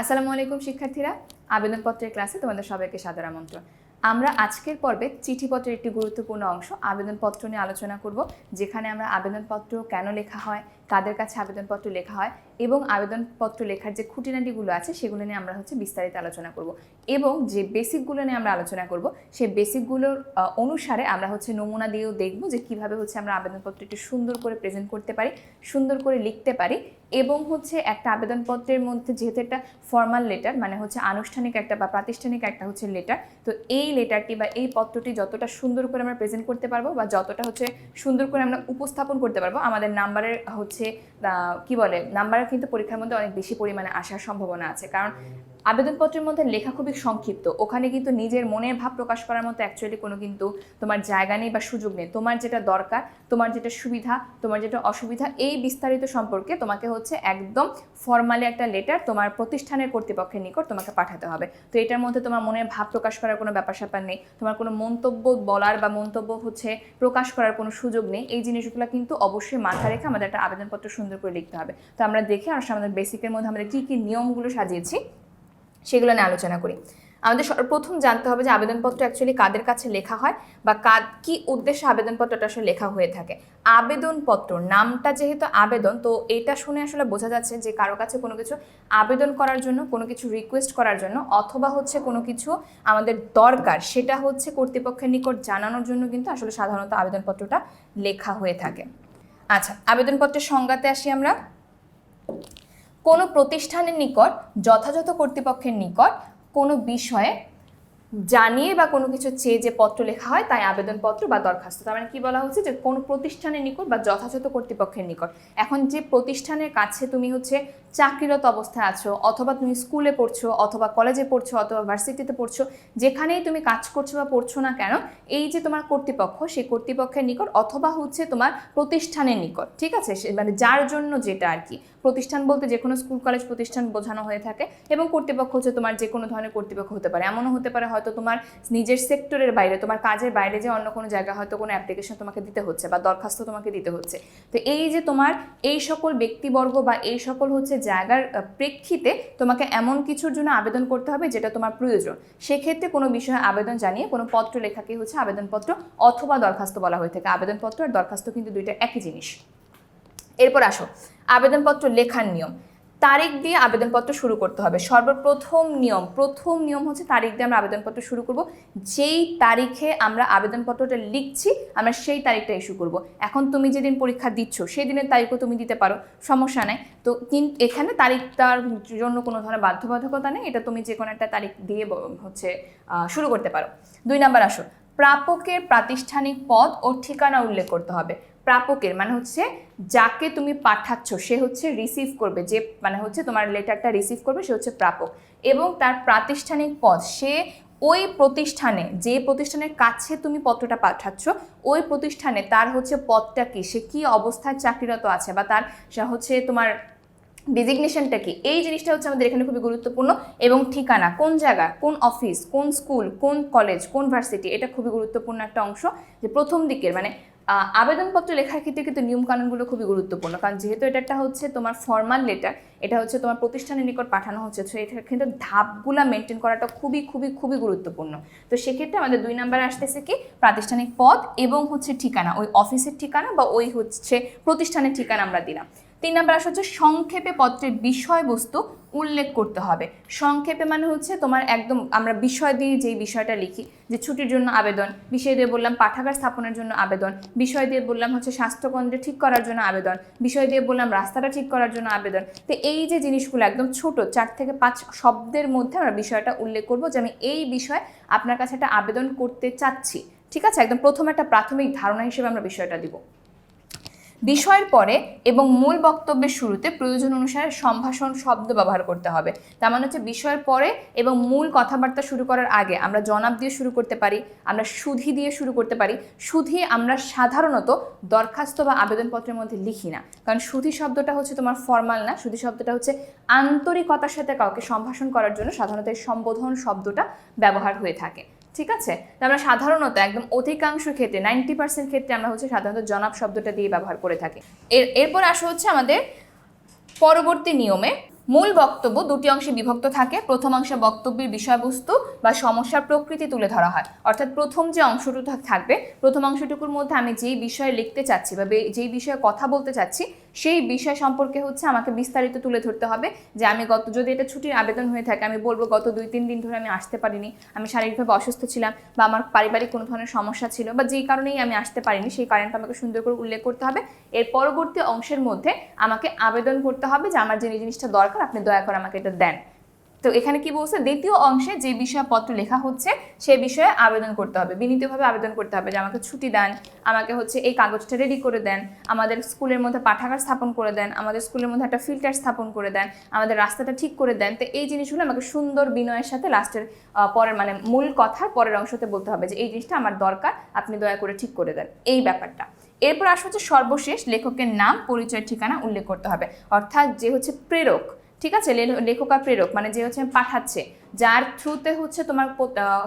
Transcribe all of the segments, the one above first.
আসসালামু আলাইকুম, শিক্ষার্থীরা। আবেদনপত্রের ক্লাসে তোমাদের সবাইকে সাদর আমন্ত্রণ। আমরা আজকের পর্বে চিঠিপত্রের একটি গুরুত্বপূর্ণ অংশ, আবেদনপত্র নিয়ে আলোচনা করব, যেখানে আমরা আবেদনপত্র কেন লেখা হয়, কাদের কাছে আবেদনপত্র লেখা হয় এবং আবেদনপত্র লেখার যে খুঁটিনাটিগুলো আছে, সেগুলো নিয়ে আমরা হচ্ছে বিস্তারিত আলোচনা করব। এবং যে বেসিকগুলো নিয়ে আমরা আলোচনা করব, সেই বেসিকগুলোর অনুসারে আমরা হচ্ছে নমুনা দিয়েও দেখব যে কীভাবে হচ্ছে আমরা আবেদনপত্র একটু সুন্দর করে প্রেজেন্ট করতে পারি, সুন্দর করে লিখতে পারি এবং হচ্ছে একটা আবেদনপত্রের মধ্যে যেহেতু একটা ফর্মাল লেটার মানে হচ্ছে আনুষ্ঠানিক একটা বা প্রাতিষ্ঠানিক একটা হচ্ছে লেটার, তো এই লেটারটি বা এই পত্রটি যতটা সুন্দর করে আমরা প্রেজেন্ট করতে পারব বা যতটা হচ্ছে সুন্দর করে আমরা উপস্থাপন করতে পারব, আমাদের নাম্বারের হচ্ছে কি বলে, নাম্বারের কিন্তু পরীক্ষার মধ্যে অনেক বেশি পরিমাণে আসার সম্ভাবনা আছে। কারণ আবেদনপত্রের মধ্যে লেখা খুবই সংক্ষিপ্ত। ওখানে কিন্তু নিজের মনের ভাব প্রকাশ করার মতো অ্যাকচুয়ালি কোনো কিন্তু তোমার জায়গা নেই বা সুযোগ নেই। তোমার যেটা দরকার, তোমার যেটা সুবিধা, তোমার যেটা অসুবিধা, এই বিস্তারিত সম্পর্কে তোমাকে হচ্ছে একদম ফর্মালি একটা লেটার তোমার প্রতিষ্ঠানের কর্তৃপক্ষের নিকট তোমাকে পাঠাতে হবে। তো এটার মধ্যে তোমার মনের ভাব প্রকাশ করার কোনো ব্যাপার স্যাপার নেই। তোমার কোনো মন্তব্য বলার বা মন্তব্য হচ্ছে প্রকাশ করার কোনো সুযোগ নেই। এই জিনিসগুলো কিন্তু অবশ্যই মাথায় রেখে আমাদের একটা আবেদনপত্র সুন্দর করে লিখতে হবে। তো আমরা দেখে আর আমাদের বেসিকের মধ্যে আমাদের কী কী নিয়মগুলো সাজিয়েছি সেগুলো নিয়ে আলোচনা করি। আমাদের সর্বপ্রথম জানতে হবে যে আবেদনপত্র অ্যাকচুয়ালি কাদের কাছে লেখা হয় বা কাদ কি উদ্দেশ্যে আবেদনপত্রটা আসলে লেখা হয়ে থাকে। আবেদনপত্র, নামটা যেহেতু আবেদন, তো এটা শুনে আসলে বোঝা যাচ্ছে যে কারও কাছে কোনো কিছু আবেদন করার জন্য, কোনো কিছু রিকোয়েস্ট করার জন্য, অথবা হচ্ছে কোনো কিছু আমাদের দরকার, সেটা হচ্ছে কর্তৃপক্ষের নিকট জানানোর জন্য কিন্তু আসলে সাধারণত আবেদনপত্রটা লেখা হয়ে থাকে। আচ্ছা আবেদনপত্রের সংজ্ঞাতে আসি আমরা। কোনো প্রতিষ্ঠানের নিকট, যথাযথ কর্তৃপক্ষের নিকট কোনো বিষয়ে জানিয়ে বা কোনো কিছু চেয়ে যে পত্র লেখা হয় তাই আবেদনপত্র বা দরখাস্ত। তার মানে কী বলা হচ্ছে যে কোনো প্রতিষ্ঠানের নিকট বা যথাযথ কর্তৃপক্ষের নিকট। এখন যে প্রতিষ্ঠানের কাছে তুমি হচ্ছে চাকরিরত অবস্থায় আছো, অথবা তুমি স্কুলে পড়ছো, অথবা কলেজে পড়ছো, অথবা ভার্সিটিতে পড়ছো, যেখানেই তুমি কাজ করছ বা পড়ছো না কেন, এই যে তোমার কর্তৃপক্ষ, সেই কর্তৃপক্ষের নিকট অথবা হচ্ছে তোমার প্রতিষ্ঠানের নিকট, ঠিক আছে? মানে যার জন্য যেটা আর কি। প্রতিষ্ঠান বলতে যে কোনো স্কুল কলেজ প্রতিষ্ঠান বোঝানো হয়ে থাকে, এবং কর্তৃপক্ষ হচ্ছে তোমার যে কোনো ধরনের কর্তৃপক্ষ হতে পারে। এমনও হতে পারে হয়তো তোমার নিজের সেক্টরের বাইরে, তোমার কাজের বাইরে যে অন্য কোনো জায়গায় হয়তো কোনো অ্যাপ্লিকেশন তোমাকে দিতে হচ্ছে বা দরখাস্ত তোমাকে দিতে হচ্ছে। তো এই যে তোমার এই সকল ব্যক্তিবর্গ বা এই সকল হচ্ছে জায়গার প্রেক্ষিতে তোমাকে এমন কিছুর জন্য আবেদন করতে হবে যেটা তোমার প্রয়োজন। সেক্ষেত্রে কোনো বিষয়ে আবেদন জানিয়ে কোনো পত্র লেখাকে হচ্ছে আবেদনপত্র অথবা দরখাস্ত বলা হয়ে থাকে। আবেদনপত্র আর দরখাস্ত কিন্তু দুইটা একই জিনিস। এরপর আসো। আবেদনপত্র লেখার নিয়ম। তারিখ দিয়ে আবেদনপত্র শুরু করতে হবে। সর্বপ্রথম নিয়ম, প্রথম নিয়ম হচ্ছে তারিখ দিয়ে আমরা আবেদনপত্র শুরু করব। যেই তারিখে আমরা আবেদনপত্রটা লিখছি, আমরা সেই তারিখটা ইস্যু করব। এখন তুমি যেদিন পরীক্ষা দিচ্ছ সেই দিনের তারিখও তুমি দিতে পারো, সমস্যা নেই। তো কিন্তু এখানে তারিখটার জন্য কোনো ধরনের বাধ্যবাধকতা নেই, এটা তুমি যে কোনো একটা তারিখ দিয়ে হচ্ছে শুরু করতে পারো। দুই নাম্বার আসো প্রাপকের প্রাতিষ্ঠানিক পদ ও ঠিকানা উল্লেখ করতে হবে। প্রাপকের মানে হচ্ছে যাকে তুমি পাঠাচ্ছ, সে হচ্ছে রিসিভ করবে, যে মানে হচ্ছে তোমার লেটারটা রিসিভ করবে, সে হচ্ছে প্রাপক। এবং তার প্রাতিষ্ঠানিক পদ, সে ওই প্রতিষ্ঠানে, যে প্রতিষ্ঠানের কাছে তুমি পত্রটা পাঠাচ্ছ, ওই প্রতিষ্ঠানে তার হচ্ছে পদটা কি, সে কী অবস্থায় চাকরিরত আছে, বা তার, সে হচ্ছে তোমার ডেজিগনেশনটা কি, এই জিনিসটা হচ্ছে আমাদের এখানে খুবই গুরুত্বপূর্ণ এবং ঠিকানা, কোন জায়গা, কোন অফিস কোন স্কুল কোন কলেজ কোন ভার্সিটি এটা খুবই গুরুত্বপূর্ণ একটা অংশ। যে প্রথম দিকের মানে আবেদনপত্র লেখার ক্ষেত্রে কিন্তু নিয়মকানুনগুলো খুবই গুরুত্বপূর্ণ। কারণ যেহেতু এটা একটা হচ্ছে তোমার ফর্মাল লেটার এটা হচ্ছে তোমার প্রতিষ্ঠানের নিকট পাঠানো হচ্ছে তো এটার কিন্তু ধাপগুলো মেনটেন করাটা খুবই খুবই খুবই গুরুত্বপূর্ণ। তো সেক্ষেত্রে আমাদের দুই নাম্বারে আসতেছে কি, প্রাতিষ্ঠানিক পদ এবং হচ্ছে ঠিকানা, ওই অফিসের ঠিকানা বা ওই হচ্ছে প্রতিষ্ঠানের ঠিকানা আমরা দিলাম। তিন নাম্বার আসা হচ্ছে সংক্ষেপে পত্রের বিষয়বস্তু উল্লেখ করতে হবে। সংক্ষেপে মানে হচ্ছে তোমার একদম আমরা বিষয় দিয়ে যেই বিষয়টা লিখি, যে ছুটির জন্য আবেদন, বিষয় দিয়ে বললাম পাঠাগার স্থাপনের জন্য আবেদন, বিষয় দিয়ে বললাম হচ্ছে স্বাস্থ্যকেন্দ্র ঠিক করার জন্য আবেদন, বিষয় দিয়ে বললাম রাস্তাটা ঠিক করার জন্য আবেদন। তো এই যে জিনিসগুলো একদম ছোট, চার থেকে পাঁচ শব্দের মধ্যে আমরা বিষয়টা উল্লেখ করব যে আমি এই বিষয়ে আপনার কাছে একটা আবেদন করতে চাচ্ছি। ঠিক আছে? একদম প্রথম একটা প্রাথমিক ধারণা হিসেবে আমরা বিষয়টা দিব। বিষয়ের পরে এবং মূল বক্তব্যের শুরুতে প্রয়োজন অনুসারে সম্ভাষণ শব্দ ব্যবহার করতে হবে। তার মানে হচ্ছে বিষয়ের পরে এবং মূল কথাবার্তা শুরু করার আগে আমরা জনাব দিয়ে শুরু করতে পারি, আমরা সুধি দিয়ে শুরু করতে পারি। সুধি আমরা সাধারণত দরখাস্ত বা আবেদনপত্রের মধ্যে লিখি না। কারণ সুধি শব্দটা হচ্ছে তোমার ফর্মাল না, সুধি শব্দটা হচ্ছে আন্তরিকতার সাথে কাউকে সম্ভাষণ করার জন্য সাধারণত সম্বোধন শব্দটা ব্যবহার হয়ে থাকে। ঠিক আছে? আমরা সাধারণত একদম অধিকাংশ ক্ষেত্রে নাইনটি পার্সেন্ট ক্ষেত্রে আমরা হচ্ছে সাধারণত জনাব শব্দটা দিয়ে ব্যবহার করে থাকি। এর, এরপর আসা হচ্ছে আমাদের পরবর্তী নিয়মে। মূল বক্তব্য দুটি অংশে বিভক্ত থাকে। প্রথম অংশে বক্তব্যের বিষয়বস্তু বা সমস্যার প্রকৃতি তুলে ধরা হয়। অর্থাৎ প্রথম যে অংশটুকু থাকবে, প্রথম অংশটুকুর মধ্যে আমি যেই বিষয়ে লিখতে চাচ্ছি বা, যেই বিষয়ে কথা বলতে চাচ্ছি সেই বিষয় সম্পর্কে হচ্ছে আমাকে বিস্তারিত তুলে ধরতে হবে যে আমি গত, যদি এটা ছুটির আবেদন হয়ে থাকে, আমি বলব গত দুই, তিন দিন ধরে আমি আসতে পারিনি, আমি শারীরিকভাবে অসুস্থ ছিলাম বা আমার পারিবারিক কোনো ধরনের সমস্যা ছিল বা যেই কারণেই আমি আসতে পারিনি, সেই কারণটা আমাকে সুন্দর করে উল্লেখ করতে হবে। এর পরবর্তী অংশের মধ্যে আমাকে আবেদন করতে হবে যে আমার যে জিনিসটা দরকার, আপনি দয়া করে আমাকে এটা দেন। তো এখানে কি বলছে? দ্বিতীয় অংশে যে বিষয়পত্র লেখা হচ্ছে, সে বিষয়ে আবেদন করতে হবে। বিনীতভাবে আবেদন করতে হবে যে আমাকে ছুটি দেন, আমাকে হচ্ছে এই কাগজটা রেডি করে দেন, আমাদের স্কুলের মধ্যে পাঠাগার স্থাপন করে দেন, আমাদের স্কুলের মধ্যে একটা ফিল্টার স্থাপন করে দেন, আমাদের রাস্তাটা ঠিক করে দেন। তো এই জিনিসগুলো আমাকে সুন্দর বিনয়ের সাথে লাস্টের পরের মানে মূল কথার পরের অংশতে বলতে হবে যে এই জিনিসটা আমার দরকার, আপনি দয়া করে ঠিক করে দেন। এই ব্যাপারটা। এরপর আসা হচ্ছে সর্বশেষ লেখকের নাম পরিচয় ঠিকানা উল্লেখ করতে হবে। অর্থাৎ যে হচ্ছে প্রেরক ঠিক আছে? লেখক আর প্রেরক মানে যে হচ্ছে পাঠাচ্ছে, যার থ্রুতে হচ্ছে তোমার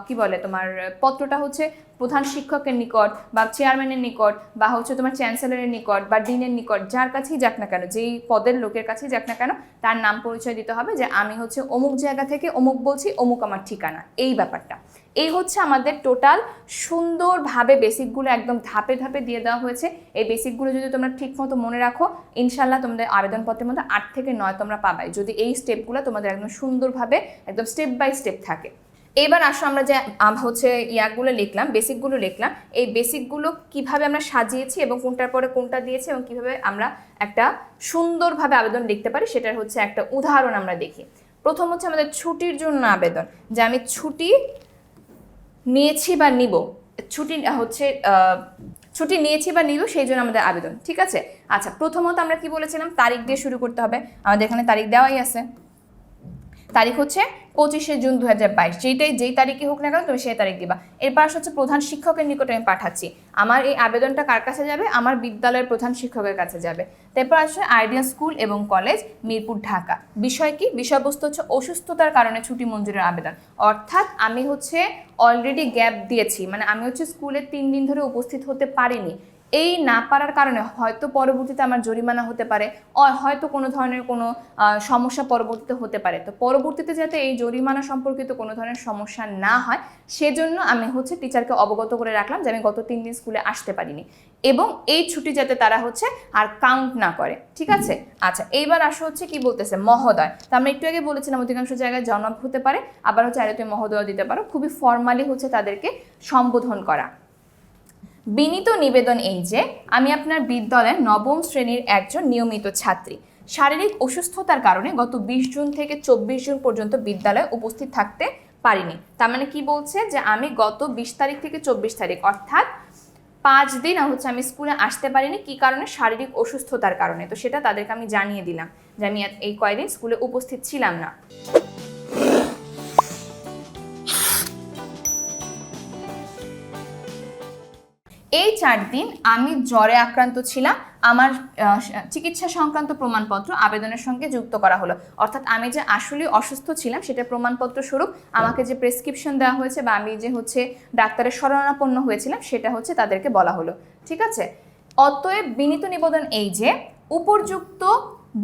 কি বলে? তোমার পত্রটা হচ্ছে প্রধান শিক্ষকের নিকট বা চেয়ারম্যানের নিকট বা হচ্ছে তোমার চ্যান্সেলরের নিকট বা ডিনের নিকট, যার কাছেই যাক না কেন, যেই পদের লোকের কাছেই যাক না কেন, তার নাম পরিচয় দিতে হবে যে আমি হচ্ছে অমুক জায়গা থেকে অমুক বলছি, অমুক আমার ঠিকানা। এই ব্যাপারটা। এই হচ্ছে আমাদের টোটাল সুন্দরভাবে বেসিকগুলো একদম ধাপে ধাপে দিয়ে দেওয়া হয়েছে। এই বেসিকগুলো যদি তোমরা ঠিক মতো মনে রাখো ইনশাল্লাহ তোমাদের আবেদনপত্রের মধ্যে আট থেকে নয় তোমরা পাবাই। যদি এই স্টেপগুলো তোমাদের একদম সুন্দরভাবে, একদম স্টেপ বাই স্টেপ থাকে। এবার আসো আমরা যে হচ্ছে ইয়াগুলো লিখলাম বেসিকগুলো লিখলাম। এই বেসিকগুলো কীভাবে আমরা সাজিয়েছি এবং কোনটার পরে কোনটা দিয়েছি এবং কীভাবে আমরা একটা সুন্দরভাবে আবেদন লিখতে পারি, সেটার হচ্ছে একটা উদাহরণ আমরা দেখি। প্রথম হচ্ছে আমাদের ছুটির জন্য আবেদন, যে আমি ছুটি নিয়েছি বা নিব। ছুটি হচ্ছে ছুটি নিয়েছি বা নিব সেই জন্য আমাদের আবেদন, ঠিক আছে? আচ্ছা প্রথমত আমরা কি বলেছিলাম? তারিখ দিয়ে শুরু করতে হবে। আমাদের এখানে তারিখ দেওয়াই আছে। তারিখ হচ্ছে পঁচিশে জুন দু হাজার বাইশ। যেইটাই যেই তারিখে হোক না কেন তুমি সেই তারিখ দিবা। এরপর হচ্ছে প্রধান শিক্ষকের নিকটে আমি পাঠাচ্ছি। আমার এই আবেদনটা কার কাছে যাবে? আমার বিদ্যালয়ের প্রধান শিক্ষকের কাছে যাবে। তারপর আসছে আইডিয়া স্কুল এবং কলেজ মিরপুর ঢাকা। বিষয় কি? বিষয়বস্তু হচ্ছে অসুস্থতার কারণে ছুটি মঞ্জুরের আবেদন। অর্থাৎ আমি হচ্ছে অলরেডি গ্যাপ দিয়েছি। মানে আমি হচ্ছে স্কুলে তিন দিন ধরে উপস্থিত হতে পারিনি। এই না পারার কারণে হয়তো পরবর্তীতে আমার জরিমানা হতে পারে হয়তো কোনো ধরনের কোনো সমস্যা পরবর্তীতে হতে পারে। তো পরবর্তীতে যাতে এই জরিমানা সম্পর্কিত কোনো ধরনের সমস্যা না হয়, সেজন্য আমি হচ্ছে টিচারকে অবগত করে রাখলাম যে আমি গত তিন দিন স্কুলে আসতে পারিনি। এবং এই ছুটি যাতে তারা হচ্ছে আর কাউন্ট না করে, ঠিক আছে? আচ্ছা এইবার আসা হচ্ছে কি বলতেছে? মহোদয়। তো আমরা একটু আগে বলেছিলাম অধিকাংশ জায়গায় জনক হতে পারে, আবার হচ্ছে আরে তুমি মহোদয় দিতে পারো। খুবই ফর্মালি হচ্ছে তাদেরকে সম্বোধন করা। বিনীত নিবেদন এই যে, আমি আপনার বিদ্যালয়ের নবম শ্রেণির একজন নিয়মিত ছাত্রী। শারীরিক অসুস্থতার কারণে গত বিশ জুন থেকে চব্বিশ জুন পর্যন্ত বিদ্যালয়ে উপস্থিত থাকতে পারিনি। তার মানে কি বলছে যে, আমি গত বিশ তারিখ থেকে চব্বিশ তারিখ, অর্থাৎ পাঁচ দিন হচ্ছে আমি স্কুলে আসতে পারিনি, কি কারণে? শারীরিক অসুস্থতার কারণে। তো সেটা তাদেরকে আমি জানিয়ে দিলাম যে, আমি এই কয়দিন স্কুলে উপস্থিত ছিলাম না। এই চার দিন আমি জ্বরে আক্রান্ত ছিলাম। আমার চিকিৎসা সংক্রান্ত প্রমাণপত্র আবেদনের সঙ্গে যুক্ত করা হলো। অর্থাৎ আমি যে আসলে অসুস্থ ছিলাম সেটা প্রমাণপত্র স্বরূপ আমাকে যে প্রেসক্রিপশন দেওয়া হয়েছে বা আমি যে হচ্ছে ডাক্তারের শরণাপন্ন হয়েছিলাম সেটা হচ্ছে তাদেরকে বলা হলো। ঠিক আছে? অতএব বিনীত নিবেদন এই যে, উপযুক্ত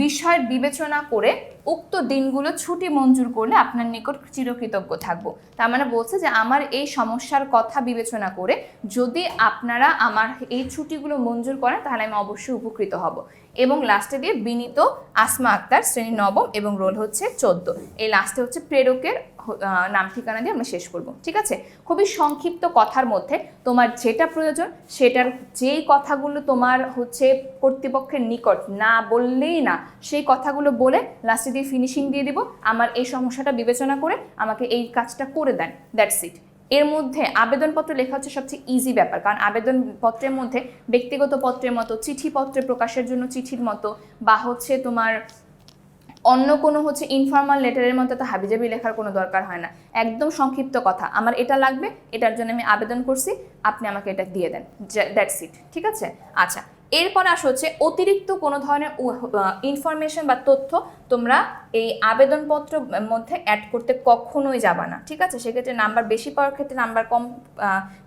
বিষয় বিবেচনা করে উক্ত দিনগুলো ছুটি মঞ্জুর করলে আপনার নিকট চিরকৃতজ্ঞ থাকব। তার মানে বলছে যে আমার এই সমস্যার কথা বিবেচনা করে যদি আপনারা আমার এই ছুটিগুলো মঞ্জুর করেন, তাহলে আমি অবশ্যই উপকৃত হব। এবং লাস্টে দিয়ে বিনীত আসমা আক্তার শ্রেণি নবম এবং রোল হচ্ছে চোদ্দ। এই লাস্টে হচ্ছে প্রেরকের নাম ঠিকানা দিয়ে আমরা শেষ করব। ঠিক আছে? খুবই সংক্ষিপ্ত কথার মধ্যে তোমার যেটা প্রয়োজন, সেটার যেই কথাগুলো তোমার হচ্ছে কর্তৃপক্ষের নিকট না বললেই না, সেই কথাগুলো বলে লাস্টে দিয়ে ফিনিশিং দিয়ে দিব। আমার এই সমস্যাটা বিবেচনা করে আমাকে এই কাজটা করে দেন। দ্যাটস ইট এর মধ্যে আবেদনপত্র লেখা হচ্ছে সবচেয়ে ইজি ব্যাপার। কারণ আবেদনপত্রের মধ্যে ব্যক্তিগত পত্রের মতো চিঠিপত্রে প্রকাশের জন্য চিঠির মতো, বা হচ্ছে তোমার অন্য কোনো হচ্ছে ইনফর্মাল লেটারের মতো তো হাবিজাবি লেখার কোনো দরকার হয় না। একদম সংক্ষিপ্ত কথা। আমার এটা লাগবে, এটার জন্য আমি আবেদন করছি, আপনি আমাকে এটা দিয়ে দেন। দ্যাটস ইট ঠিক আছে? আচ্ছা এরপর আস হচ্ছে অতিরিক্ত কোনো ধরনের ইনফরমেশন বা তথ্য তোমরা এই আবেদনপত্র মধ্যে অ্যাড করতে কখনোই যাবা না, ঠিক আছে? সেক্ষেত্রে নাম্বার বেশি পাওয়ার ক্ষেত্রে নাম্বার কম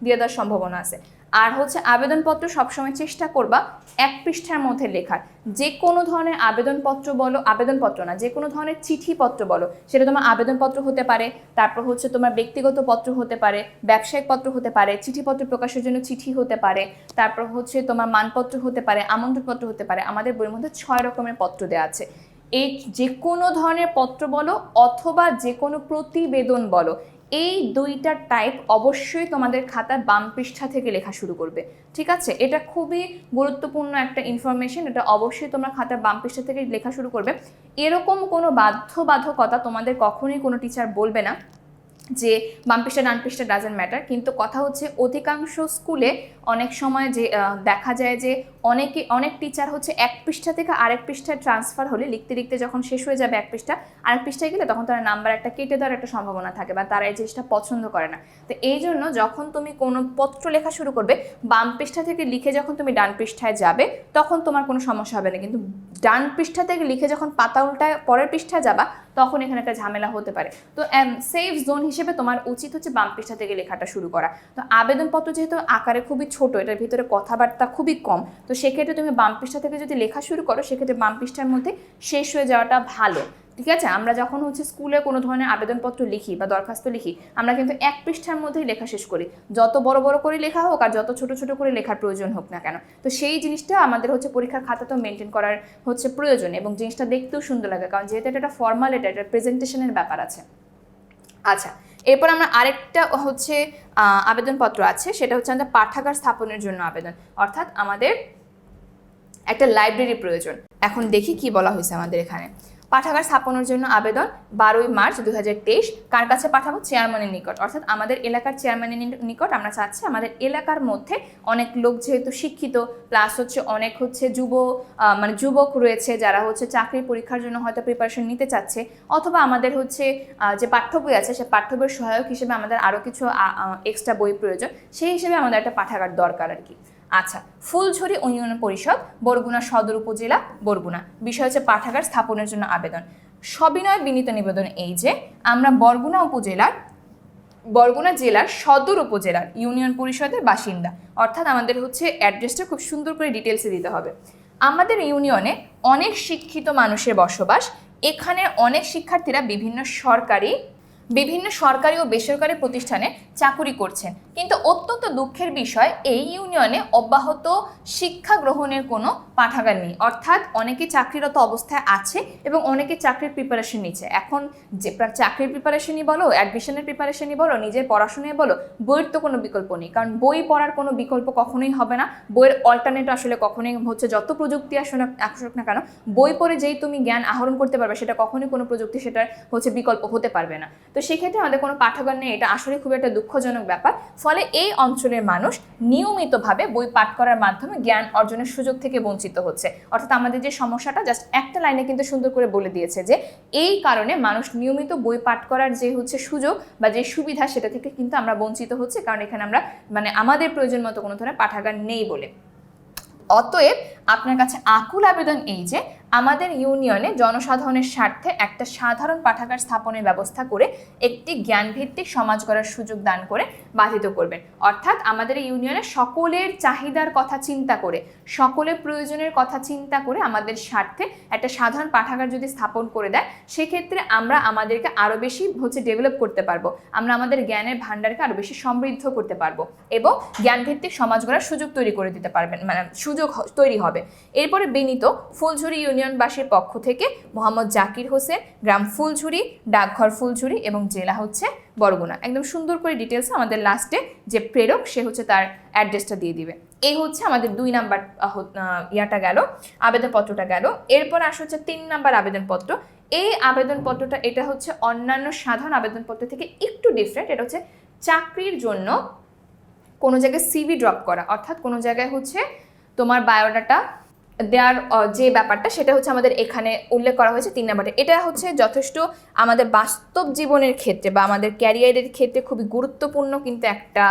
দিয়ে দেওয়ার সম্ভাবনা আছে। আর হচ্ছে আবেদনপত্র সবসময় চেষ্টা করবা এক পৃষ্ঠার মধ্যে লেখার। যে কোনো ধরনের আবেদনপত্র বলো, আবেদনপত্র না, যে কোনো ধরনের চিঠিপত্র বলো, সেটা তোমার আবেদনপত্র হতে পারে, তারপর হচ্ছে তোমার ব্যক্তিগত পত্র হতে পারে, ব্যবসায়িক পত্র হতে পারে, চিঠিপত্র প্রকাশের জন্য চিঠি হতে পারে, তারপর হচ্ছে তোমার মানপত্র হতে পারে, আমন্ত্রণপত্র হতে পারে, আমাদের বইয়ের মধ্যে ছয় রকমের পত্র দেওয়া আছে। এই যে কোনো ধরনের পত্র বলো অথবা যে কোনো প্রতিবেদন বলো এই দুইটা টাইপ অবশ্যই তোমাদের খাতার বাম পৃষ্ঠা থেকে লেখা শুরু করবে। ঠিক আছে? এটা খুবই গুরুত্বপূর্ণ একটা ইনফরমেশন এটা অবশ্যই তোমরা খাতার বাম পৃষ্ঠা থেকে লেখা শুরু করবে। এরকম কোনো বাধ্যবাধকতা তোমাদের কখনোই কোনো টিচার বলবে না। যে বাম পৃষ্ঠা, ডান পৃষ্ঠা ডাজেন্ট ম্যাটার কিন্তু কথা হচ্ছে অধিকাংশ স্কুলে অনেক সময় যে দেখা যায় যে অনেকে, অনেক টিচার হচ্ছে এক পৃষ্ঠা থেকে আরেক পৃষ্ঠায় ট্রান্সফার হলে লিখতে লিখতে যখন শেষ হয়ে যাবে এক পৃষ্ঠা, আরেক পৃষ্ঠায় গেলে তখন তারা নাম্বার একটা কেটে দেওয়ার একটা সম্ভাবনা থাকে বা তারা এই জিনিসটা পছন্দ করে না। তো এই জন্য যখন তুমি কোনো পত্র লেখা শুরু করবে, বাম পৃষ্ঠা থেকে লিখে যখন তুমি ডান পৃষ্ঠায় যাবে, তখন তোমার কোনো সমস্যা হবে না। কিন্তু ডান পৃষ্ঠা থেকে লিখে যখন পাতা উল্টায় পরের পৃষ্ঠায় যাবা তখন এখানে একটা ঝামেলা হতে পারে। তো সেফ জোন হিসেবে তোমার উচিত হচ্ছে বাম পৃষ্ঠা থেকে লেখাটা শুরু করা। তো, আবেদনপত্র যেহেতু আকারে খুবই ছোট, এটার ভিতরে কথাবার্তা খুবই কম, তো সেক্ষেত্রে তুমি বাম পৃষ্ঠা থেকে যদি লেখা শুরু করো, সেক্ষেত্রে বাম পৃষ্ঠার মধ্যে শেষ হয়ে যাওয়াটা ভালো। ঠিক আছে? আমরা যখন হচ্ছে স্কুলে কোনো ধরনের আবেদনপত্র লিখি বা দরখাস্ত লিখি, আমরা কিন্তু এক পৃষ্ঠার মধ্যেই লেখা শেষ করি। যত বড় বড় করে লেখা হোক আর যত ছোট ছোট করে লেখার প্রয়োজন হোক না কেন। তো সেই জিনিসটা আমাদের হচ্ছে পরীক্ষার খাতাতেও মেনটেন করার হচ্ছে প্রয়োজন এবং জিনিসটা দেখতেও সুন্দর লাগে, কারণ যেহেতু এটা একটা ফর্মাল এটা একটা প্রেজেন্টেশনের ব্যাপার আছে। আচ্ছা এরপর আমরা আরেকটা হচ্ছে আবেদনপত্র আছে, সেটা হচ্ছে আমাদের পাঠাগার স্থাপনের জন্য আবেদন। অর্থাৎ আমাদের একটা লাইব্রেরি প্রয়োজন। এখন দেখি কি বলা হয়েছে আমাদের এখানে। পাঠাগার স্থাপনের জন্য আবেদন বারোই মার্চ দু হাজার তেইশ। কার কাছে পাঠাবো? চেয়ারম্যানের নিকট। অর্থাৎ আমাদের এলাকার চেয়ারম্যানের নিকট আমরা চাচ্ছি আমাদের এলাকার মধ্যে অনেক লোক যেহেতু শিক্ষিত প্লাস হচ্ছে অনেক হচ্ছে যুব মানে যুবক রয়েছে যারা হচ্ছে চাকরির পরীক্ষার জন্য হয়তো প্রিপারেশন নিতে চাচ্ছে, অথবা আমাদের হচ্ছে যে পাঠ্য বই আছে সে পাঠ্য বইয়ের সহায়ক হিসেবে আমাদের আরও কিছু এক্সট্রা বই প্রয়োজন। সেই হিসেবে আমাদের একটা পাঠাগার দরকার আর কি। আচ্ছা ফুলঝুরি ইউনিয়ন পরিষদ, বরগুনা সদর উপজেলা, বরগুনা। বিষয় হচ্ছে পাঠাগার স্থাপনের জন্য আবেদন। সবিনয় বিনীত নিবেদন এই যে, আমরা বরগুনা উপজেলার, বরগুনা জেলার সদর উপজেলার ইউনিয়ন পরিষদের বাসিন্দা। অর্থাৎ আমাদের হচ্ছে অ্যাড্রেসটা খুব সুন্দর করে ডিটেলসে দিতে হবে। আমাদের ইউনিয়নে অনেক শিক্ষিত মানুষের বসবাস। এখানে অনেক শিক্ষার্থীরা বিভিন্ন সরকারি বিভিন্ন সরকারি ও বেসরকারি প্রতিষ্ঠানে চাকুরি করছেন। কিন্তু অত্যন্ত দুঃখের বিষয়, এই ইউনিয়নে অব্যাহত শিক্ষা গ্রহণের কোনো পাঠাগার নেই। অর্থাৎ অনেকে চাকরিরত অবস্থায় আছে এবং অনেকে চাকরির প্রিপারেশন নিচ্ছে। এখন যে চাকরির প্রিপারেশনই বলো অ্যাডমিশনের প্রিপারেশনই বলো, নিজের পড়াশোনায় বলো, বইয়ের তো কোনো বিকল্প নেই। কারণ বই পড়ার কোনো বিকল্প কখনোই হবে না। বইয়ের অল্টারনেট আসলে কখনোই হচ্ছে যত প্রযুক্তি আসুক না আসুক না কেন, বই পড়ে যেই তুমি জ্ঞান আহরণ করতে পারবে, সেটা কখনোই কোনো প্রযুক্তি, সেটার হচ্ছে বিকল্প হতে পারবে না। তো সেক্ষেত্রে আমাদের কোনো পাঠাগার নেই। এটা আসলে খুব একটা দুঃখজনক ব্যাপার। ফলে এই অঞ্চলের মানুষ নিয়মিতভাবে বই পাঠ করার মাধ্যমে জ্ঞান অর্জনের সুযোগ থেকে বঞ্চিত হচ্ছে। অর্থাৎ আমাদের যে সমস্যাটা জাস্ট একটা লাইনে কিন্তু সুন্দর করে বলে দিয়েছে যে, এই কারণে মানুষ নিয়মিত বই পাঠ করার যে হচ্ছে সুযোগ বা যে সুবিধা, সেটা থেকে কিন্তু আমরা বঞ্চিত হচ্ছে। কারণ এখানে আমরা মানে আমাদের প্রয়োজন মতো কোনো ধরনের পাঠাগার নেই বলে। অতএব আপনার কাছে আকুল আবেদন এই যে আমাদের ইউনিয়নে জনসাধারণের স্বার্থে একটা সাধারণ পাঠাগার স্থাপনের ব্যবস্থা করে একটি জ্ঞানভিত্তিক সমাজ গড়ার সুযোগ দান করে বাধিত করবেন। অর্থাৎ আমাদের ইউনিয়নে সকলের চাহিদার কথা চিন্তা করে, সকলের প্রয়োজনের কথা চিন্তা করে আমাদের স্বার্থে একটা সাধারণ পাঠাগার যদি স্থাপন করে দেয়, সেক্ষেত্রে আমরা আমাদেরকে আরও বেশি হচ্ছে ডেভেলপ করতে পারব। আমরা আমাদের জ্ঞানের ভাণ্ডারকে আরও বেশি সমৃদ্ধ করতে পারব এবং জ্ঞানভিত্তিক সমাজ গড়ার সুযোগ তৈরি করে দিতে পারবেন মানে সুযোগ তৈরি হবে। এরপরে বিনীত ফুলঝুরি ইউনিয়নবাসীর পক্ষ থেকে মোহাম্মদ জাকির হোসেন, গ্রাম ফুলঝুরি, ডাকঘর ফুলঝুরি এবং জেলা হচ্ছে বরগুনা। একদম সুন্দর করে ডিটেলস আমাদের লাস্টে যে প্রেরক, সে হচ্ছে তার অ্যাড্রেসটা দিয়ে দিবে। এই হচ্ছে আমাদের দুই নাম্বার ইয়াটা গেল, আবেদনপত্রটা গেল। এরপর আসে হচ্ছে তিন নাম্বার আবেদনপত্র। এই আবেদনপত্রটা, এটা হচ্ছে অন্যান্য সাধারণ আবেদনপত্র থেকে একটু ডিফারেন্ট এটা হচ্ছে চাকরির জন্য কোনো জায়গায় সিভি ড্রপ করা। অর্থাৎ কোনো জায়গায় হচ্ছে তোমার বায়োডাটা দেওয়ার যে ব্যাপারটা সেটা হচ্ছে আমাদের এখানে উল্লেখ করা হয়েছে তিন নাম্বারটা। এটা হচ্ছে যথেষ্ট আমাদের বাস্তব জীবনের ক্ষেত্রে বা আমাদের ক্যারিয়ারের ক্ষেত্রে খুবই গুরুত্বপূর্ণ কিন্তু একটা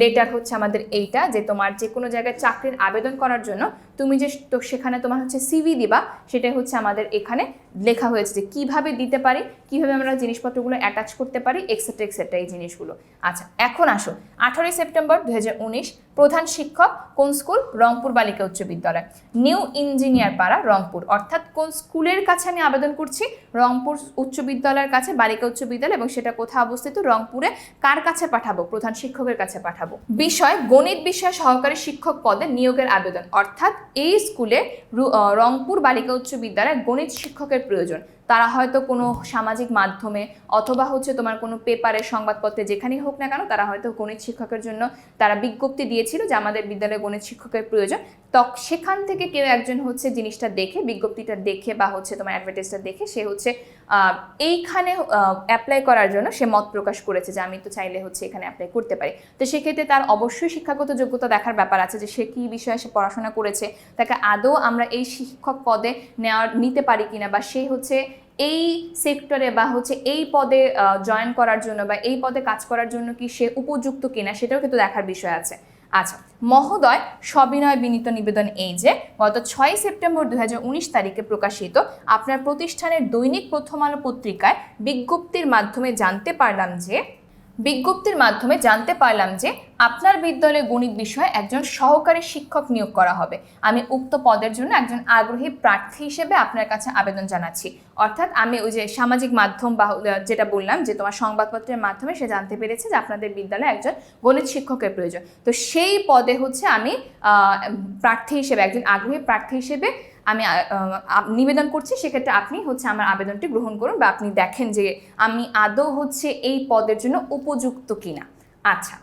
লেটার হচ্ছে আমাদের এইটা যে তোমার যে কোনো জায়গায় চাকরির আবেদন করার জন্য তুমি যে তো সেখানে তোমার হচ্ছে সিভি দিবা, সেটাই হচ্ছে আমাদের এখানে লেখা হয়েছে যে কীভাবে দিতে পারি, কীভাবে আমরা জিনিসপত্রগুলো অ্যাটাচ করতে পারি এক্সেট্রা এক্সেট্রা এই জিনিসগুলো। আচ্ছা এখন আসো। আঠারোই সেপ্টেম্বর দুই হাজার উনিশ, প্রধান শিক্ষক কোন স্কুল? রংপুর বালিকা উচ্চ বিদ্যালয়। নিউ ইঞ্জিনিয়ার পাড়া, রংপুর। অর্থাৎ কোন স্কুলের কাছে আমি আবেদন করছি? রংপুর উচ্চ বিদ্যালয়ের কাছে, বালিকা উচ্চ বিদ্যালয়, এবং সেটা কোথায় অবস্থিত? রংপুরে। কার কাছে পাঠাবো? প্রধান শিক্ষকের কাছে পাঠাবো। বিষয়, গণিত বিষয় সহকারী শিক্ষক পদে নিয়োগের আবেদন। অর্থাৎ এই স্কুলে রংপুর বালিকা উচ্চ বিদ্যালয়ে গণিত শিক্ষকের প্রয়োজন। তারা হয়তো কোনো সামাজিক মাধ্যমে অথবা হচ্ছে তোমার কোনো পেপারে সংবাদপত্রে যেখানেই হোক না কেন, তারা হয়তো গণিত শিক্ষকের জন্য তারা বিজ্ঞপ্তি দিয়েছিল যে আমাদের বিদ্যালয়ে গণিত শিক্ষকের প্রয়োজন। তক সেখান থেকে কেউ একজন হচ্ছে জিনিসটা দেখে, বিজ্ঞপ্তিটা দেখে বা হচ্ছে তোমার অ্যাডভার্টাইজটা দেখে সে হচ্ছে এইখানে অ্যাপ্লাই করার জন্য সে মত প্রকাশ করেছে যে আমি তো চাইলে হচ্ছে এখানে অ্যাপ্লাই করতে পারি। তো সেক্ষেত্রে তার অবশ্যই শিক্ষাগত যোগ্যতা দেখার ব্যাপার আছে যে সে কী বিষয়ে সে পড়াশোনা করেছে, তাকে আদৌ আমরা এই শিক্ষক পদে নেওয়ার নিতে পারি কিনা বা সে হচ্ছে এই সেক্টরে বা হচ্ছে এই পদে জয়েন করার জন্য বা এই পদে কাজ করার জন্য কি সে উপযুক্ত কিনা সেটাও কিন্তু দেখার বিষয় আছে। আচ্ছা মহোদয়, সবিনয় বিনীত নিবেদন এই যে, গত ছয় সেপ্টেম্বর দু হাজার উনিশ তারিখে প্রকাশিত আপনার প্রতিষ্ঠানের দৈনিক প্রথম আলো পত্রিকায় বিজ্ঞপ্তির মাধ্যমে জানতে পারলাম যে বিজ্ঞপ্তির মাধ্যমে জানতে পারলাম যে আপনার বিদ্যালয়ে গণিত বিষয়ে একজন সহকারী শিক্ষক নিয়োগ করা হবে। আমি উক্ত পদের জন্য একজন আগ্রহী প্রার্থী হিসেবে আপনার কাছে আবেদন জানাচ্ছি। অর্থাৎ আমি ওই যে সামাজিক মাধ্যম বা যেটা বললাম যে তোমার সংবাদপত্রের মাধ্যমে সে জানতে পেরেছে যে আপনাদের বিদ্যালয়ে একজন গণিত শিক্ষকের প্রয়োজন। তো সেই পদে হচ্ছে আমি প্রার্থী হিসেবে, একজন আগ্রহী প্রার্থী হিসেবে আমি নিবেদন করছি, সেক্ষেত্রে আপনি হচ্ছে আমার আবেদনটি গ্রহণ করুন বা আপনি দেখেন যে আমি আদৌ হচ্ছে এই পদের জন্য উপযুক্ত কিনা। আচ্ছা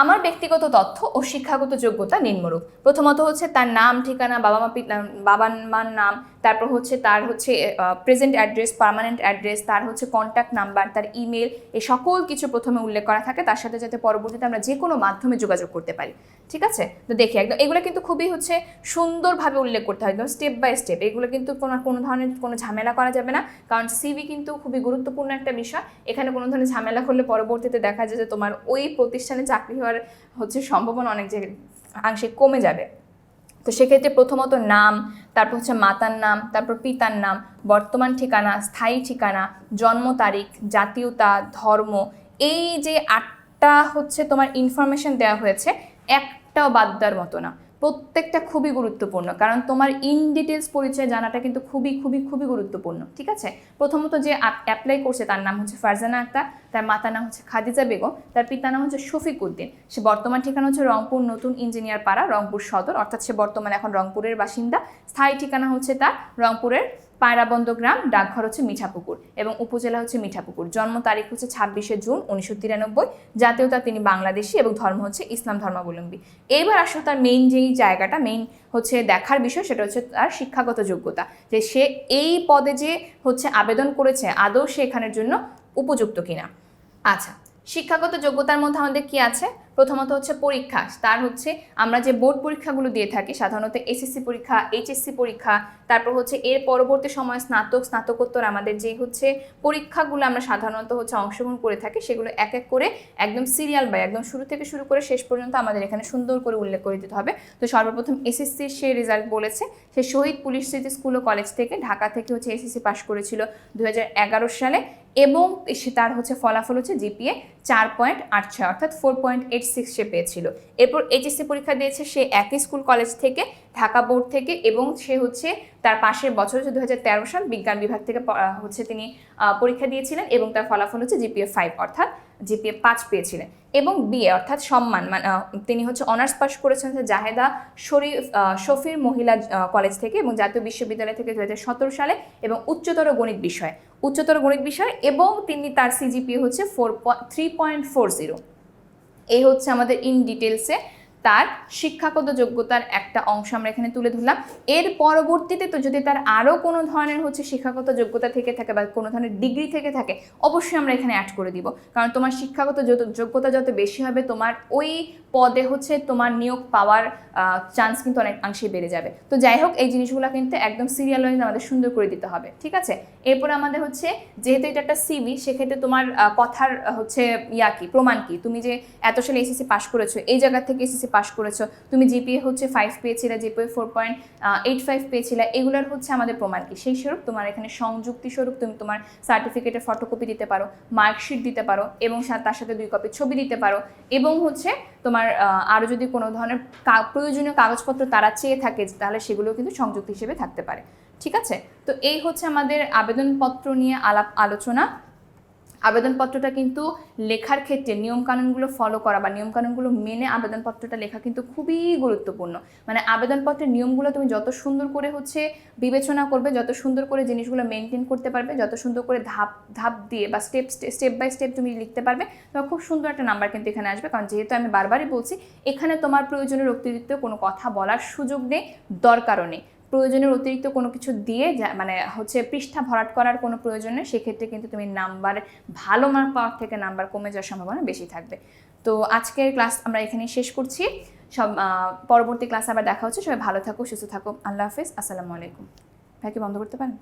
আমার ব্যক্তিগত তথ্য ও শিক্ষাগত যোগ্যতা নিম্নরূপ। প্রথমত হচ্ছে তার নাম, ঠিকানা, বাবা মা, পিতা বাবা মার নাম, তারপর হচ্ছে তার হচ্ছে প্রেজেন্ট অ্যাড্রেস পার্মানেন্ট অ্যাড্রেস তার হচ্ছে কন্ট্যাক্ট নাম্বার তার ইমেল এই সকল কিছু প্রথমে উল্লেখ করা থাকে। তার সাথে যাতে পরবর্তীতে আমরা যে কোনো মাধ্যমে যোগাযোগ করতে পারি। ঠিক আছে? তো দেখি, একদম, এগুলো কিন্তু খুবই হচ্ছে সুন্দরভাবে উল্লেখ করতে হয়, একদম স্টেপ বাই স্টেপ এগুলো কিন্তু কোনো কোনো ধরনের কোনো ঝামেলা করা যাবে না, কারণ সিভি কিন্তু খুবই গুরুত্বপূর্ণ একটা বিষয়। এখানে কোনো ধরনের ঝামেলা করলে পরবর্তীতে দেখা যায় যে তোমার ওই প্রতিষ্ঠানে চাকরি হওয়ার হচ্ছে সম্ভাবনা অনেক যে আংশিক কমে যাবে। তো সেক্ষেত্রে প্রথমত নাম, তারপর হচ্ছে মাতার নাম, তারপর পিতার নাম, বর্তমান ঠিকানা, স্থায়ী ঠিকানা, জন্ম তারিখ, জাতীয়তা, ধর্ম, এই যে আটটা হচ্ছে তোমার ইনফরমেশন দেওয়া হয়েছে, একটাও বাদ দেওয়ার মতো না। প্রত্যেকটা খুবই গুরুত্বপূর্ণ। কারণ তোমার ইন ডিটেলস পরিচয় জানাটা কিন্তু খুবই খুবই খুবই গুরুত্বপূর্ণ, ঠিক আছে? প্রথমত যে অ্যাপ্লাই করছে, তার নাম হচ্ছে ফারজানা আক্তার, তার মাতার নাম হচ্ছে খাদিজা বেগম, তার পিতার নাম হচ্ছে শফিক উদ্দিন। সে বর্তমান ঠিকানা হচ্ছে রংপুর নতুন ইঞ্জিনিয়ার পাড়া, রংপুর সদর, অর্থাৎ সে বর্তমানে এখন রংপুরের বাসিন্দা। স্থায়ী ঠিকানা হচ্ছে তার রংপুরের পায়রাবন্দ গ্রাম ডাকঘর হচ্ছে মিঠাপুকুর এবং উপজেলা হচ্ছে মিঠাপুকুর। জন্ম তারিখ হচ্ছে ছাব্বিশে জুন উনিশশো তিরানব্বই। জাতীয়তা তিনি বাংলাদেশি এবং ধর্ম হচ্ছে ইসলাম ধর্মাবলম্বী। এইবার আসলে তার মেইন যেই জায়গাটা মেইন হচ্ছে দেখার বিষয়, সেটা হচ্ছে তার শিক্ষাগত যোগ্যতা। যে সে এই পদে যে হচ্ছে আবেদন করেছে, আদৌ সে এখানের জন্য উপযুক্ত কিনা? আচ্ছা শিক্ষাগত যোগ্যতার মধ্যে আমাদের কি আছে? প্রথমত হচ্ছে পরীক্ষা, তার হচ্ছে আমরা যে বোর্ড পরীক্ষাগুলো দিয়ে থাকি, সাধারণত এসএসসি পরীক্ষা, এইচএসসি পরীক্ষা, তারপর হচ্ছে এর পরবর্তী সময় স্নাতক, স্নাতকোত্তর আমাদের যে হচ্ছে পরীক্ষাগুলো আমরা সাধারণত হচ্ছে অংশগ্রহণ করে থাকি, সেগুলো এক এক করে একদম সিরিয়াল বাই একদম শুরু থেকে শুরু করে শেষ পর্যন্ত আমাদের এখানে সুন্দর করে উল্লেখ করে দিতে হবে। তো সর্বপ্রথম এসএসসির সে রেজাল্ট বলেছে, সে শহীদ পুলিশ স্মৃতি স্কুল ও কলেজ থেকে ঢাকা থেকে হচ্ছে এসএসসি পাশ করেছিল দু হাজার এগারো সালে। এবং সে তার হচ্ছে ফলাফল হচ্ছে জিপিএ চার পয়েন্ট আট ছয়, অর্থাৎ ফোর পয়েন্ট এইট সিক্স সে পেয়েছিল। এরপর এইচএসসি পরীক্ষা দিয়েছে সে একই স্কুল কলেজ থেকে ঢাকা বোর্ড থেকে এবং সে হচ্ছে তার পাশের বছর হচ্ছে দু হাজার তেরো সাল বিজ্ঞান বিভাগ থেকে হচ্ছে তিনি পরীক্ষা দিয়েছিলেন এবং তার ফলাফল হচ্ছে জিপিএ ফাইভ অর্থাৎ জিপিএ পাঁচ পেয়েছিলেন এবং বিএ অর্থাৎ সম্মান মানে তিনি হচ্ছে অনার্স পাশ করেছেন জাহেদা শরীফ শফির মহিলা কলেজ থেকে এবং জাতীয় বিশ্ববিদ্যালয় থেকে দু হাজার সতেরো সালে এবং উচ্চতর গণিত বিষয়, উচ্চতর গণিত বিষয় এবং তিনি তার সিজিপিএ হচ্ছে four three point four zero এই হচ্ছে আমাদের ইন ডিটেলসে তার শিক্ষাগত যোগ্যতার একটা অংশ আমরা এখানে তুলে ধরলাম। এর পরবর্তীতে তো যদি তার আরও কোনো ধরনের হচ্ছে শিক্ষাগত যোগ্যতা থেকে থাকে বা কোনো ধরনের ডিগ্রি থেকে থাকে, অবশ্যই আমরা এখানে অ্যাড করে দিব। কারণ তোমার শিক্ষাগত যত- যোগ্যতা যত বেশি হবে, তোমার ওই পদে হচ্ছে তোমার নিয়োগ পাওয়ার চান্স কিন্তু অনেক অংশেই বেড়ে যাবে। তো যাই হোক, এই জিনিসগুলো কিন্তু একদম সিরিয়াল ওয়াইজ আমাদের সুন্দর করে দিতে হবে, ঠিক আছে? এরপরে আমাদের হচ্ছে, যেহেতু এটা একটা সিভি সেক্ষেত্রে তোমার কথার হচ্ছে ইয়া কি, প্রমাণ কি? তুমি যে এত সালে এসএসসি পাস করেছ, এই জায়গা থেকে এসএসসি পাস করেছ। তুমি জিপিএ হচ্ছে ফাইভ পেয়েছিলে GPA four point eight five পেয়েছিলে, এগুলোর হচ্ছে আমাদের প্রমাণ কি? সেই স্বরূপ তোমার এখানে সংযুক্তি স্বরূপ, তুমি তোমার সার্টিফিকেটের ফটোকপি দিতে পারো মার্কশিট দিতে পারো, এবং তার সাথে দুই কপি ছবি দিতে পারো, এবং হচ্ছে তোমার আরও যদি কোনো ধরনের প্রয়োজনীয় কাগজপত্র তারা চেয়ে থাকে, তাহলে সেগুলো কিন্তু সংযুক্ত হিসেবে থাকতে পারে। ঠিক আছে? তো এই হচ্ছে আমাদের আবেদনপত্র নিয়ে আলাপ আলোচনা। আবেদনপত্রটা কিন্তু লেখার ক্ষেত্রে নিয়মকানুনগুলো ফলো করা বা নিয়মকানুনগুলো মেনে আবেদনপত্রটা লেখা কিন্তু খুবই গুরুত্বপূর্ণ। মানে আবেদনপত্রের নিয়মগুলো তুমি যত সুন্দর করে হচ্ছে বিবেচনা করবে, যত সুন্দর করে জিনিসগুলো মেনটেন করতে পারবে, যত সুন্দর করে ধাপ ধাপ দিয়ে বা স্টেপ স্টেপ বাই স্টেপ তুমি লিখতে পারবে, তোমার খুব সুন্দর একটা নাম্বার কিন্তু এখানে আসবে। কারণ যেহেতু আমি বারবারই বলছি, এখানে তোমার প্রয়োজনের অতিরিক্ত কোনো কথা বলার সুযোগ নেই, দরকারও নেই। প্রয়োজনের অতিরিক্ত কোনো কিছু দিয়ে মানে হচ্ছে পৃষ্ঠা ভরাট করার কোনো প্রয়োজন নেই, সেক্ষেত্রে কিন্তু তুমি নাম্বার, ভালো মার্ক পাওয়ার থেকে নাম্বার কমে যাওয়ার সম্ভাবনা বেশি থাকবে। তো আজকের ক্লাস আমরা এখানেই শেষ করছি। সব পরবর্তী ক্লাসে আবার দেখা হচ্ছে। সবাই ভালো থাকো, সুস্থ থাকো। আল্লাহ হাফিজ। আসসালামু আলাইকুম। ভাই কি বন্ধ করতে পারেন?